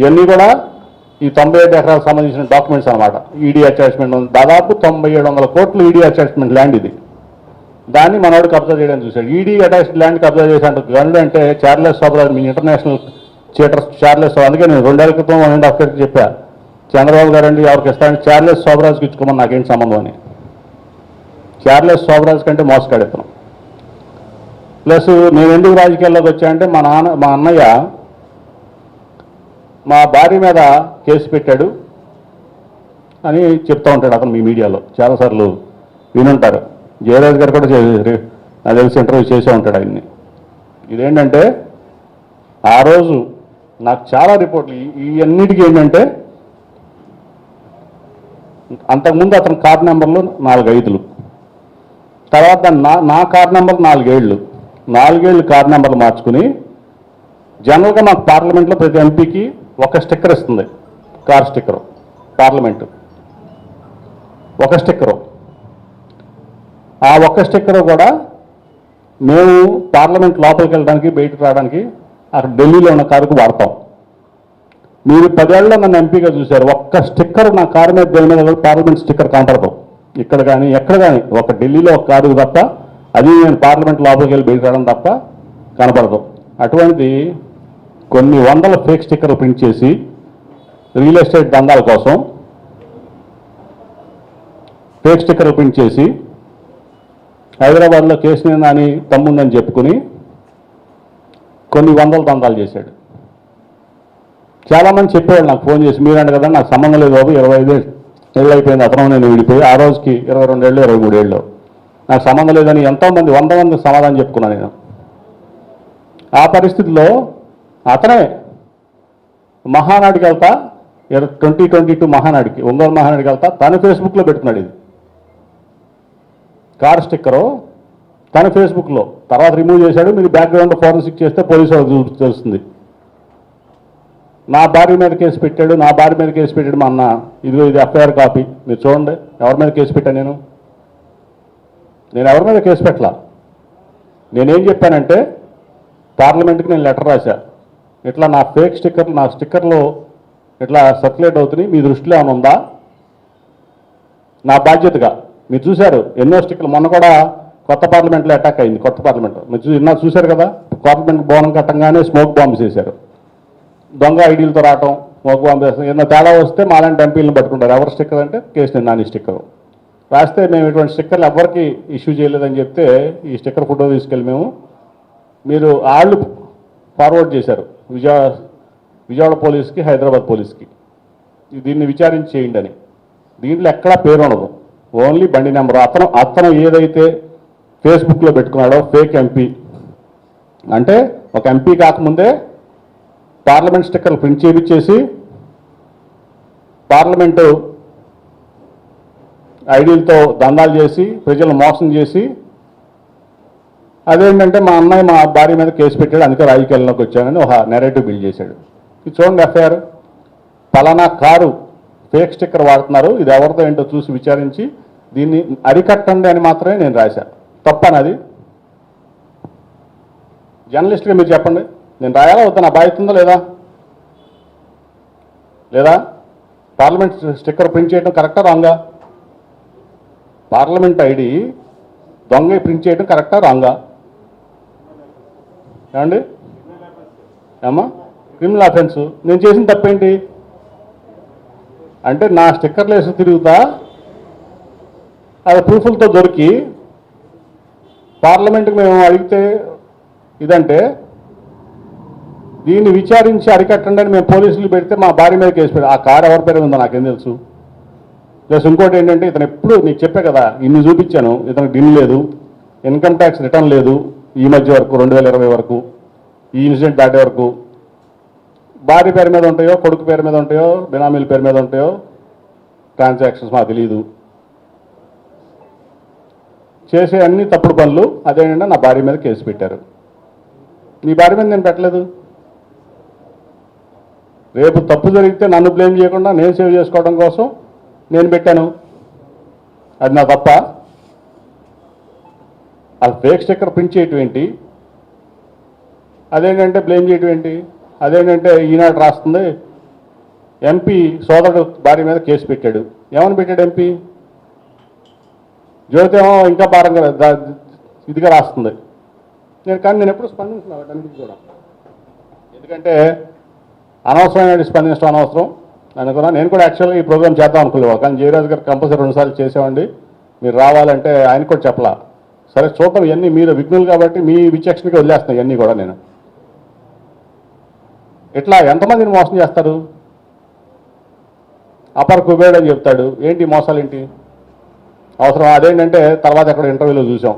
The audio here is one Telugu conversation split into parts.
ఇవన్నీ కూడా ఈ తొంభై ఏడు ఎకరాలకు సంబంధించిన డాక్యుమెంట్స్ అనమాట ఈడీ అటాచ్మెంట్ ఉంది. దాదాపు తొంభై ఏడు వందల కోట్లు ఈడీ అటాచ్మెంట్ ల్యాండ్ ఇది. దాన్ని మనవాడు కబ్జా చేయడానికి చూశాడు. ఈడీ అటాచ్డ్ ల్యాండ్ కబ్జా చేశాడు గనుడు అంటే చార్లెస్ సోబరాజ్ మీ ఇంటర్నేషనల్ థియేటర్ చార్లెస్ అందుకే నేను రెండేళ్ళ క్రితం వన్ అండ్ హాఫ్ ఇయర్కి చెప్పా. చంద్రబాబు గారు అండి ఎవరికి ఇస్తాను చార్లెస్ సోబరాజ్కి ఇచ్చుకోమని నాకేంటి సంబంధం అని. చార్లెస్ సోబరాజ్ కంటే మోసగాడెత్తనం ప్లస్ నేను ఎందుకు రాజకీయాల్లోకి వచ్చా అంటే మా నాన్న మా అన్నయ్య మా భార్య మీద కేసు పెట్టాడు అని చెప్తూ ఉంటాడు అతను మీ మీడియాలో. చాలాసార్లు వినుంటారు. జయరాజ్ గారు కూడా చే- నాకు తెలిసి ఇంటర్వ్యూ చేసే ఉంటాడు ఆయన్ని. ఇదేంటంటే ఆ రోజు నాకు చాలా రిపోర్ట్లు ఇవన్నిటికీ ఏంటంటే అంతకుముందు అతని కార్ నెంబర్లు నాలుగు ఐదులు తర్వాత నా నా కార్ నెంబర్ నాలుగేళ్ళు నాలుగేళ్ళు కార్ నెంబర్లు మార్చుకుని జనరల్గా మాకు పార్లమెంట్లో ప్రతి ఎంపీకి ఒక స్టిక్కర్ ఇస్తుంది. Car sticker. పార్లమెంటు. ఒక స్టిక్కరు. ఆ ఒక్క స్టిక్కర్ కూడా మేము పార్లమెంట్ లోపలికి వెళ్ళడానికి బయటకు రావడానికి అక్కడ ఢిల్లీలో ఉన్న కారుకు వాడతాం. మీరు పదేళ్ళలో నన్ను ఎంపీగా చూశారు. ఒక్క స్టిక్కర్ నా కారు మీద దేని మీద పార్లమెంట్ స్టిక్కర్ కనపడదు. ఇక్కడ కానీ ఎక్కడ కానీ. ఒక ఢిల్లీలో ఒక కారు తప్ప అది నేను పార్లమెంట్ లోపలికి వెళ్ళి బయట రావడం తప్ప కనపడదు. అటువంటిది కొన్ని వందల ఫేక్ స్టిక్కర్లు ప్రింట్ చేసి రియల్ ఎస్టేట్ దందాల కోసం ఫేక్ స్టిక్కర్లు ప్రింట్ చేసి హైదరాబాద్లో కేసు అని తమ్ముందని చెప్పుకుని కొన్ని వందల దందాలు చేశాడు. చాలామంది చెప్పేవాళ్ళు నాకు ఫోన్ చేసి మీరంట కదా నాకు సంబంధం లేదు బాబు ఇరవై ఐదు ఏళ్ళు అయిపోయింది అతను నేను విడిపోయి ఆ రోజుకి ఇరవై రెండు ఏళ్ళు ఇరవై మూడేళ్ళు నాకు సంబంధం లేదని ఎంతోమంది వంద మంది సమాధానం చెప్పుకున్నాను నేను. ఆ పరిస్థితిలో అతనే మహానాడికి వెళ్తా ట్వంటీ ట్వంటీ టూ మహానాడికి ఒంగోలు మహానాడికి వెళ్తా తను ఫేస్బుక్లో పెట్టుకున్నాడు ఇది. కార్ స్టిక్కరు తన ఫేస్బుక్లో. తర్వాత రిమూవ్ చేశాడు మీరు బ్యాక్గ్రౌండ్ ఫోరెన్సిక్ చేస్తే పోలీసు తెలుస్తుంది. నా భార్య మీద కేసు పెట్టాడు నా భార్య మీద కేసు పెట్టాడు మా అన్న. ఇది ఇది ఎఫ్ఐఆర్ కాపీ. మీరు చూడండి ఎవరి మీద కేసు పెట్టాను నేను? నేను ఎవరి మీద కేసు పెట్టలా? నేనేం చెప్పానంటే పార్లమెంట్కి నేను లెటర్ రాశా. ఇట్లా నా ఫేక్ స్టిక్కర్ నా స్టిక్కర్లు ఇట్లా సర్క్యులేట్ అవుతున్నాయి? మీ దృష్టిలో ఏమైనా ఉందా? నా బాధ్యతగా. మీరు చూశారు ఎన్నో స్టిక్కర్లు మొన్న కూడా కొత్త పార్లమెంట్లో అటాక్ అయింది కొత్త పార్లమెంట్ మీరు చూ ఇన్నా చూశారు కదా పార్లమెంట్ భవనం కట్టంగానే స్మోక్ బాంబ్స్ వేశారు దొంగ ఐడీలతో రావటం స్మోక్ బాంబ్ వేస్తాం ఏదైనా తేడా వస్తే మాలాంటి ఎంపీలను పట్టుకుంటారు. ఎవరు స్టిక్కర్ అంటే కేసు నాని స్టిక్కర్ రాస్తే మేము ఇటువంటి స్టిక్కర్లు ఎవరికి ఇష్యూ చేయలేదని చెప్తే ఈ స్టిక్కర్ ఫోటో తీసుకెళ్ళి మేము మీరు వాళ్ళు ఫార్వర్డ్ చేశారు. విజయ విజయవాడ పోలీస్కి హైదరాబాద్ పోలీస్కి. దీన్ని విచారించి చేయండి అని. దీంట్లో ఎక్కడా పేరు ఉండదు. ఓన్లీ బండి నెంబర్. అతను అతను ఏదైతే ఫేస్బుక్లో పెట్టుకున్నాడో ఫేక్ ఎంపీ. అంటే ఒక ఎంపీ కాకముందే పార్లమెంట్ స్టిక్కర్లు ప్రింట్ చేయించేసి పార్లమెంటు ఐడీలతో దందాలు చేసి ప్రజలను మోసం చేసి అదేంటంటే మా అన్నయ్య మా భార్య మీద కేసు పెట్టాడు అందుకే రాజకీయాల్లోకి వచ్చానని ఒక నెరేటివ్ బిల్డ్ చేశాడు. ఇది చూడండి ఎఫ్ఐఆర్ పలానా కారు ఫేక్ స్టిక్కర్ వాడుతున్నారు ఇది ఎవరితో ఏంటో చూసి విచారించి దీన్ని అరికట్టండి అని మాత్రమే నేను రాశా. తప్పనది జర్నలిస్ట్గా మీరు చెప్పండి. నేను రాయాలా వద్దా? నా బాధ్యత ఉందా లేదా? లేదా? పార్లమెంట్ స్టిక్కర్ ప్రింట్ చేయడం కరెక్టా రాంగా పార్లమెంట్ ఐడి దొంగ ప్రింట్ చేయడం కరెక్టా రాంగా ఏమండి? ఏమా క్రిమినల్ అఫెన్స్ నేను చేసిన తప్పేంటి? అంటే నా స్టిక్కర్లు వేసి తిరుగుతా అది ప్రూఫ్లతో దొరికి పార్లమెంట్కి మేము అడిగితే ఇదంటే దీన్ని విచారించి అరికట్టండి అని మేము పోలీసులు పెడితే మా భార్య మీద కేసు పెడతాం. ఆ కారు ఎవరి పేరు ఉందో నాకేం తెలుసు. ప్లస్ ఇంకోటి ఏంటంటే ఇతను ఎప్పుడు నీకు చెప్పే కదా ఇన్ని చూపించాను ఇతనికి డిన్ లేదు ఇన్కమ్ ట్యాక్స్ రిటర్న్ లేదు. ఈ మధ్య వరకు రెండు వేల ఇరవై వరకు ఈ ఇన్సిడెంట్ దాటే వరకు భార్య పేరు మీద ఉంటాయో కొడుకు పేరు మీద ఉంటాయో బినామీల పేరు మీద ఉంటాయో ట్రాన్సాక్షన్స్ మాకు తెలియదు చేసే అన్ని తప్పుడు పనులు అదేంటంటే నా భార్య మీద కేసు పెట్టారు. నీ భార్య మీద నేను పెట్టలేదు. రేపు తప్పు జరిగితే నన్ను బ్లేమ్ చేయకుండా నేను సేవ్ చేసుకోవడం కోసం నేను పెట్టాను. అది నా తప్ప. ఆ ఫేక్ స్టిక్కర్ ప్రింట్ చేయటం ఏంటి? అదేంటంటే బ్లేమ్ చేయటం ఏంటి? అదేంటంటే ఈనాడు రాస్తుంది ఎంపీ సోదరుడు భార్య మీద కేసు పెట్టాడు. ఏమని పెట్టాడు ఎంపీ జ్యోతేమో ఇంకా భారంగా ఇదిగా రాస్తుంది. నేను కానీ నేను ఎప్పుడు స్పందించిన వాటన్నిటికీ కూడా. ఎందుకంటే అనవసరమైన స్పందించడం అనవసరం. అనుకున్నా నేను కూడా యాక్చువల్గా ఈ ప్రోగ్రామ్ చేద్దాం అనుకునేవా కానీ జయరాజు గారు కంపల్సరీ రెండుసార్లు చేసామండి మీరు రావాలంటే ఆయన కూడా చెప్పలా. సరే చూద్దాం ఇవన్నీ మీరు విఘ్నులు కాబట్టి మీ విచక్షణకి వదిలేస్తున్నాయి ఇవన్నీ కూడా నేను. ఇట్లా ఎంతమందిని మోసం చేస్తారు? అపర్ కుబేడు అని చెప్తాడు. ఏంటి మోసాలు ఏంటి అవసరం. అదేంటంటే తర్వాత ఎక్కడ ఇంటర్వ్యూలో చూసాం.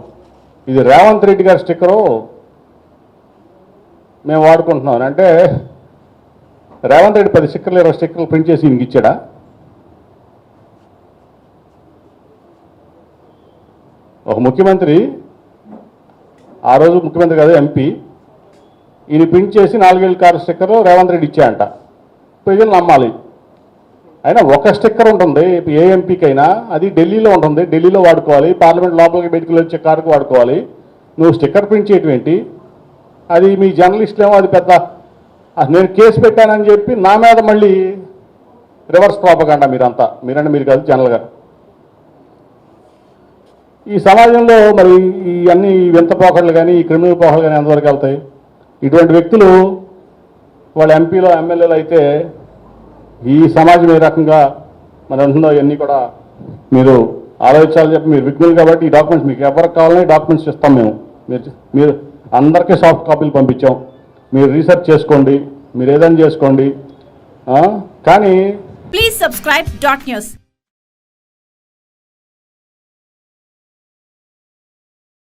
ఇది రేవంత్ రెడ్డి గారి స్టిక్కరు. మేము వాడుకుంటున్నాం. అంటే రేవంత్ రెడ్డి పది స్టిక్కర్లు ఇరవై స్టిక్కర్లు ప్రింట్ చేసి ఇంక ఇచ్చాడా? ఒక ముఖ్యమంత్రి ఆ రోజు ముఖ్యమంత్రి కాదు ఎంపీ ఈయన ప్రింట్ చేసి నాలుగేళ్ళు కారు స్టిక్కర్ రేవంత్ రెడ్డి ఇచ్చాయంట. ప్రజలు నమ్మాలి. అయినా ఒక స్టిక్కర్ ఉంటుంది ఏ ఎంపీకైనా అది ఢిల్లీలో ఉంటుంది ఢిల్లీలో వాడుకోవాలి పార్లమెంట్ లోపలికి బయటకులు వచ్చే కారుకు వాడుకోవాలి. నువ్వు స్టిక్కర్ ప్రింట్ చేయటం ఏంటి? అది మీ జర్నలిస్టులేమో అది పెద్ద నేను కేసు పెట్టానని చెప్పి నా మీద మళ్ళీ రివర్స్ ప్రాపగండా మీరంతా. మీరంటే మీరు కాదు జనరల్గా ఈ సమాజంలో మరి ఈ అన్ని వింత పోకడలు కానీ ఈ క్రిమినల్ పోకడలు కానీ ఎంతవరకు వెళ్తాయి? ఇటువంటి వ్యక్తులు వాళ్ళ ఎంపీలో ఎమ్మెల్యేలు అయితే ఈ సమాజం ఏ రకంగా మరి అంటుందో ఇవన్నీ కూడా మీరు ఆలోచించాలని చెప్పి మీరు విజ్ఞులు కాబట్టి ఈ డాక్యుమెంట్స్ మీకు ఎవరికి కావాలని డాక్యుమెంట్స్ ఇస్తాం మేము. మీరు మీరు అందరికీ సాఫ్ట్ కాపీలు పంపించాం. మీరు రీసెర్చ్ చేసుకోండి. మీరు ఏదైనా చేసుకోండి. కానీ ప్లీజ్ సబ్స్క్రైబ్ డాట్ న్యూస్